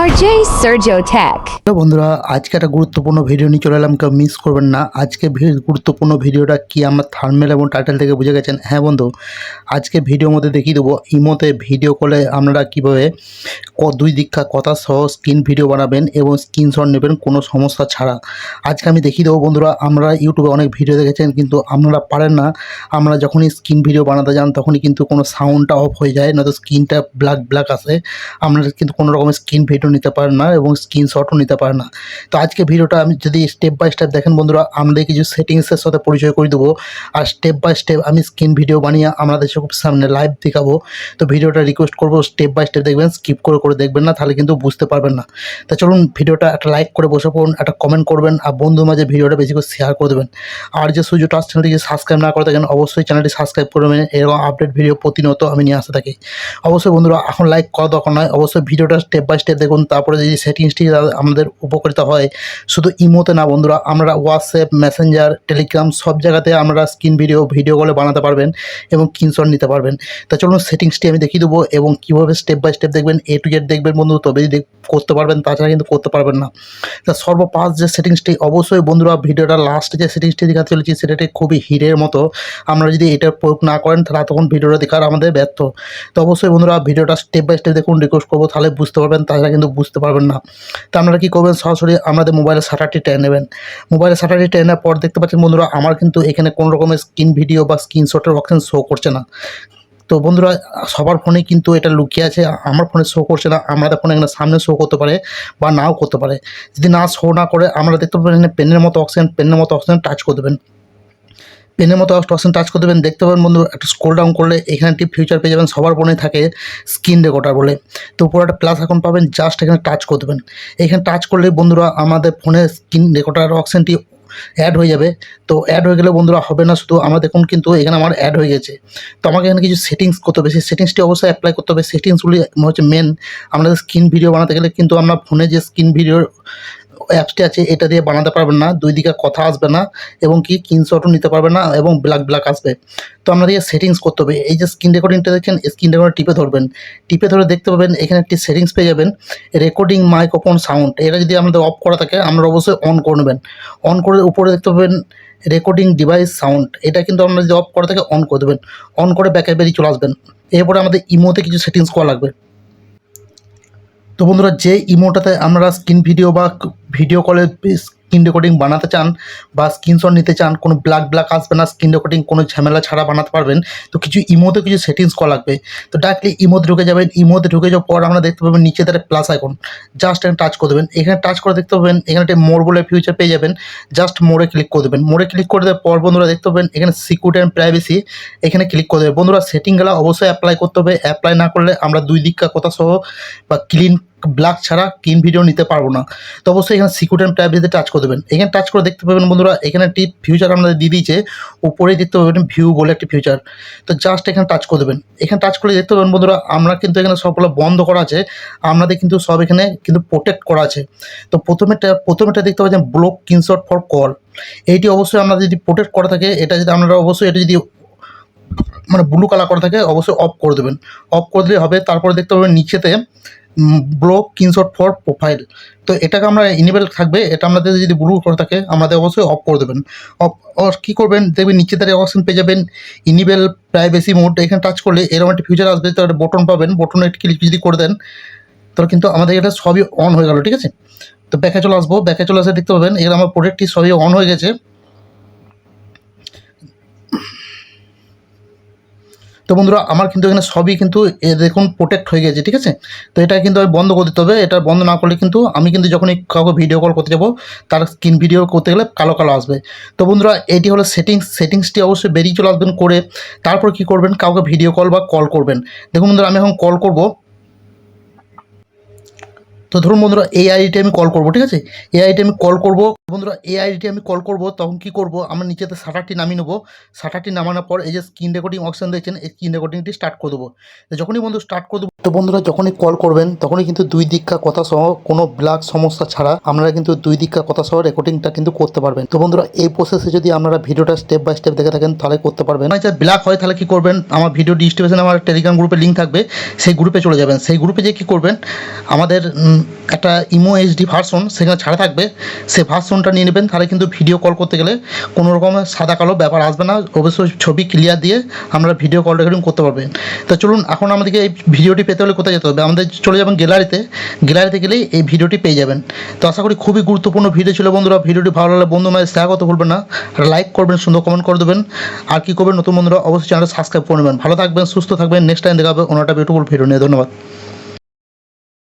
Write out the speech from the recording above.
RJ Sergio Tech. Hello বন্ধুরা, আজকে একটা গুরুত্বপূর্ণ ভিডিও নিয়ে চলে এলাম, কেউ মিস করবেন না। আজকে গুরুত্বপূর্ণ ভিডিওটা কি? আমরা থার্মেল এবং টাইটেল থেকে বুঝে গেছেন। হ্যাঁ বন্ধু, আজকে ভিডিওর মধ্যে দেখিয়ে দেবো। ইমোতে ভিডিও কলে আমরা কীভাবে দুই দীক্ষা, কথা সহ স্ক্রিন ভিডিও বানাবেন এবং স্ক্রিনশট নেবেন কোনো সমস্যা ছাড়া। আজকে আমি দেখিয়ে দেবো বন্ধুরা, আমরা ইউটিউবে অনেক ভিডিও দেখেছেন, কিন্তু আপনারা পারেন না। আমরা যখনই স্ক্রিন ভিডিও বানাতে যান, তখনই কিন্তু কোনো সাউন্ডটা অফ হয়ে যায়, নয়তো স্ক্রিনটা ব্ল্যাক ব্ল্যাক আসে। আপনারা কিন্তু কোনো রকমের স্ক্রিন ভিডিও নিতে পারেন না এবং স্ক্রিনশটও নিতে পারেন না। তো আজকে ভিডিওটা আমি যদি স্টেপ বাই স্টেপ দেখেন বন্ধুরা, আমাদের কিছু সেটিংসের সাথে পরিচয় করে দেবো। আর স্টেপ বাই স্টেপ আমি স্ক্রিন ভিডিও বানিয়ে আমাদের সামনে লাইভ দেখাবো। তো ভিডিওটা রিকোয়েস্ট করব স্টেপ বাই স্টেপ দেখবেন স্কিপ করে দেখবেন না, তাহলে কিন্তু বুঝতে পারবেন না। তা চলুন, ভিডিওটা একটা লাইক করে বসে পড়ুন, একটা কমেন্ট করবেন, আর বন্ধুর মাঝে ভিডিওটা বেশি করে শেয়ার করে দেবেন। আর যে সুযোগ টাচ চ্যানেলটিকে সাবস্ক্রাইব না করে থাকেন, অবশ্যই চ্যানেলটি সাবস্ক্রাইব করবেন এরকম আপডেট ভিডিও প্রতিনিয়ত আমি নিয়ে আসতে থাকি। অবশ্যই বন্ধুরা, এখন লাইক করা দরকার নয়। অবশ্যই ভিডিওটা স্টেপ বাই স্টেপ দেখুন। তারপরে যদি সেটিংসটি আমাদের উপকারিতা হয়, শুধু ইমোতে না বন্ধুরা, আমরা হোয়াটসঅ্যাপ মেসেঞ্জার টেলিগ্রাম সব জায়গাতে আমরা স্ক্রিন ভিডিও ভিডিও কলে বানাতে পারবেন এবং স্ক্রিনশট নিতে পারবেন। তা চলুন সেটিংসটি আমি দেখিয়ে দেবো এবং কীভাবে স্টেপ বাই স্টেপ দেখবেন এ টু জেড দেখবেন বন্ধু তবেই করতে পারবেন, তাছাড়া কিন্তু করতে পারবেন না। তা সর্বপাশ যে সেটিংসটি অবশ্যই বন্ধুরা ভিডিওটা লাস্টে যে সেটিংসটি দেখাতে চলেছি, সেটাটি খুবই হিরের মতো। আমরা যদি এটা প্রয়োগ না করেন, তাহলে তখন ভিডিওটা দেখার আমাদের ব্যর্থ। তো অবশ্যই বন্ধুরা ভিডিওটা স্টেপ বাই স্টেপ দেখুন রিকোয়েস্ট করব, তাহলে বুঝতে পারবেন, তাছাড়া কিন্তু বুঝতে পারবেন না। তো আপনারা কী করবেন? সরাসরি আমাদের মোবাইলের শাটারটি টেনে নেবেন। মোবাইলের শাটারটি টেনে পর দেখতে পাচ্ছেন বন্ধুরা, আমার কিন্তু এখানে কোনো রকমের স্ক্রিন ভিডিও বা স্ক্রিনশটের অপশন শো করছে না। তো বন্ধুরা, সবার ফোনে কিন্তু এটা লুকিয়ে আছে। আমার ফোনে শো করছে না, আমাদের ফোনে এখানে সামনে শো করতে পারে বা নাও করতে পারে। যদি না শো না করে, আমরা দেখতে পাবেন এখানে পেনের মতো অপশন পেনের মতো অপশন টাচ করে দেবেন। পেনের মতো অপশন টাচ করে দেবেন। দেখতে পাবেন বন্ধু একটা স্ক্রোল ডাউন করলে এখানে একটি ফিউচার পেয়ে যাবেন। সবার ফোনে থাকে স্ক্রিন রেকর্ডার বলে। তো উপরে একটা প্লাস এখন পাবেন জাস্ট এখানে টাচ করে দেবেন। এখানে টাচ করলে বন্ধুরা, আমাদের ফোনে স্ক্রিন রেকর্ডার অপশানটি অ্যাড হয়ে যাবে। তো অ্যাড হয়ে গেলে বন্ধুরা হবে না, শুধু আমার দেখুন কিন্তু এখানে আমার অ্যাড হয়ে গেছে। তো আমাকে এখানে কিছু সেটিংস করতে হবে। সেই সেটিংসটি অবশ্যই অ্যাপ্লাই করতে হবে। সেটিংসগুলি হচ্ছে মেন আমাদের স্ক্রিন ভিডিও বানাতে গেলে কিন্তু আমরা ফোনে যে স্ক্রিন ভিডিও অ্যাপসটি আছে, এটা দিয়ে বানাতে পারবেন না, দুই দিকে কথা আসবে না এবং কি স্ক্রিনশটও নিতে পারবে না এবং ব্ল্যাক ব্ল্যাক আসবে। তো আপনাদের সেটিংস করতে হবে। এই যে স্ক্রিন রেকর্ডিংটা দেখছেন স্ক্রিন রেকর্ডিং টিপে ধরবেন। টিপে ধরে দেখতে পাবেন, এখানে একটি সেটিংস পেয়ে যাবেন রেকর্ডিং মাইক্রোফোন সাউন্ড এটা যদি আমাদের অফ করা থাকে আমরা অবশ্যই অন করে নেবেন। অন করে উপরে দেখতে পাবেন রেকর্ডিং ডিভাইস সাউন্ড এটা কিন্তু আমরা যদি অফ করা থাকে অন করে দেবেন। অন করে ব্যাকে বেরিয়ে চলে আসবেন। এরপরে আমাদের ইমোতে কিছু সেটিংস করা লাগবে। তো বন্ধুরা, যে ইমোটাতে আমরা স্ক্রিন ভিডিও বা ভিডিও কলে স্ক্রিন রেকর্ডিং বানাতে চান বা স্ক্রিনশট নিতে চান, কোনো ব্ল্যাক ব্ল্যাক আসবে না স্ক্রিন রেকর্ডিং কোনো ঝামেলা ছাড়া বানাতে পারবেন। তো কিছু ইমোতে কিছু সেটিংস করা লাগবে। তো ডাইরেক্টলি ইমোতে ঢুকে যাবেন। ইমোতে ঢুকে যাওয়ার পর আমরা দেখতে পাবেন নিচে তার প্লাস আইকন জাস্ট এখানে টাচ করে দেবেন। এখানে টাচ করে দেখতে পাবেন, এখানে একটা মোড় বলে ফিউচার পেয়ে যাবেন। জাস্ট মোড়ে ক্লিক করে দেবেন। মোড়ে ক্লিক করে দেওয়ার পর বন্ধুরা দেখতে পাবেন, এখানে সিকিউরিটি অ্যান্ড প্রাইভেসি এখানে ক্লিক করে দেবেন। বন্ধুরা সেটিংগুলো অবশ্যই অ্যাপ্লাই করতে হবে। অ্যাপ্লাই না করলে আমরা দুই দিককার কথা সহ বা ক্লিন ব্ল্যাক ছাড়া কিন ভিডিও নিতে পারব না। তো অবশ্যই এখানে সিকিউরিটি অ্যান্ড প্রাইভেসিতে টাচ করে দেবেন। এখানে টাচ করে দেখতে পাবেন বন্ধুরা, এখানে একটি ফিউচার আমাদের দিয়ে দিয়েছে। উপরেই দেখতে পাবেন ভিউ বলে একটি ফিউচার তো জাস্ট এখানে টাচ করে দেবেন। এখানে টাচ করলে দেখতে পাবেন বন্ধুরা, আমরা কিন্তু এখানে সবগুলো বন্ধ করা আছে। আমাদের কিন্তু সব এখানে কিন্তু প্রোটেক্ট করা আছে। তো প্রথমেটা প্রথমেটা দেখতে পাচ্ছেন ব্লক কিনশট ফর কল এইটি অবশ্যই আমরা যদি প্রোটেক্ট করা থাকে, এটা যদি আপনারা অবশ্যই এটা যদি মানে ব্লু কালার করা থাকে, অবশ্যই অফ করে দেবেন। অফ করে দিলে হবে, তারপরে দেখতে পাবেন নিচেতে ব্লক কিনশট ফর প্রোফাইল তো এটাকে আমরা ইনেবল থাকবে, এটা আমাদের যদি ব্লু করে থাকে, আমাদের অবশ্যই অফ করে দেবেন। অফ কী করবেন? দেখবেন নিচে তার অপশন পেয়ে যাবেন ইনিবেল প্রাইভেসি মোড এখানে টাচ করলে এরকম একটা ফিউচার আসবে তো একটা বটন পাবেন বটনে ক্লিক যদি করে দেন, তাহলে কিন্তু আমাদের এটা সবই অন হয়ে গেল, ঠিক আছে? তো ব্যাকে চলে আসব। ব্যাকে চলে আসে দেখতে পাবেন, এখানে আমার প্রোডাক্টটি সবই অন হয়ে গেছে। তো বন্ধুরা, আমার কিন্তু এখানে সবই কিন্তু এ দেখুন প্রোটেক্ট হয়ে গেছে, ঠিক আছে? তো এটা কিন্তু আমি বন্ধ করে দিতে হবে। এটা বন্ধ না করলে কিন্তু আমি কিন্তু যখনই কাউকে ভিডিও কল করতে যাব, তার স্ক্রিন ভিডিও করতে গেলে কালো কালো আসবে। তো বন্ধুরা, এটি হলো সেটিংস সেটিংসটি অবশ্যই বেরিয়ে চলে আসবেন করে, তারপর কি করবেন? কাউকে ভিডিও কল বা কল করবেন। দেখুন বন্ধুরা, আমি এখন কল করব। তো ধরুন বন্ধুরা এই আইডিটি আমি কল করব, ঠিক আছে? এই আইডিটি আমি কল করব, বন্ধুরা এই আইডিটি আমি কল করব, তখন কি করব? আমরা নিচেতে শাটারটি নামিয়ে নেব। শাটারটি নামানোর পর এই যে স্ক্রিন রেকর্ডিং অপশন দেখছেন এই স্ক্রিন রেকর্ডিংটি স্টার্ট করে দেবো। যখনই বন্ধু স্টার্ট করে দেবো, তো বন্ধুরা যখনই কল করবেন, তখনই কিন্তু দুই দিককার কথা সহ কোনো ব্ল্যাক সমস্যা ছাড়া আপনারা কিন্তু দুই দিককার কথা সহ রেকর্ডিংটা কিন্তু করতে পারবেন। তো বন্ধুরা, এই প্রসেসে যদি আপনারা ভিডিওটা স্টেপ বাই স্টেপ দেখে থাকেন, তাহলে করতে পারবেন। যদি ব্ল্যাক হয়, তাহলে কি করবেন? আমার ভিডিও ডিস্ট্রিবিউশন আমার টেলিগ্রাম গ্রুপে লিঙ্ক থাকবে, সেই গ্রুপে চলে যাবেন। সেই গ্রুপে যে কি করবেন? আমাদের একটা ইমো এইচডি ভার্সন সেখানে ছাড়া থাকবে সেই ভার্সনটা নিয়ে নেবেন, তাহলে কিন্তু ভিডিও কল করতে গেলে কোনো রকমের সাদা কালো ব্যাপার আসবে না, অবশ্যই ছবি ক্লিয়ার দিয়ে আমরা ভিডিও কল রেকর্ডিং করতে পারবেন তো চলুন, এখন আমাদেরকে এই ভিডিওটি পেতে হলে কোথায় যেতে হবে? আমাদের চলে যাবেন গ্যালারিতে গ্যালারিতে গেলেই এই ভিডিওটি পেয়ে যাবেন। তো আশা করি খুবই গুরুত্বপূর্ণ ভিডিও ছিল বন্ধুরা ভিডিওটি ভালো লাগলে বন্ধু মাঝে শেয়ার করতে ভুলবেন না লাইক করবেন, সুন্দর কমেন্ট করে দেবেন। আর কী করবেন নতুন বন্ধুরা, অবশ্যই চ্যানেলটা সাবস্ক্রাইব করে নেবেন। ভালো থাকবেন, সুস্থ থাকবেন নেক্সট টাইম দেখা হবে অন্য একটা বিউটিফুল ভিডিও নিয়ে। ধন্যবাদ।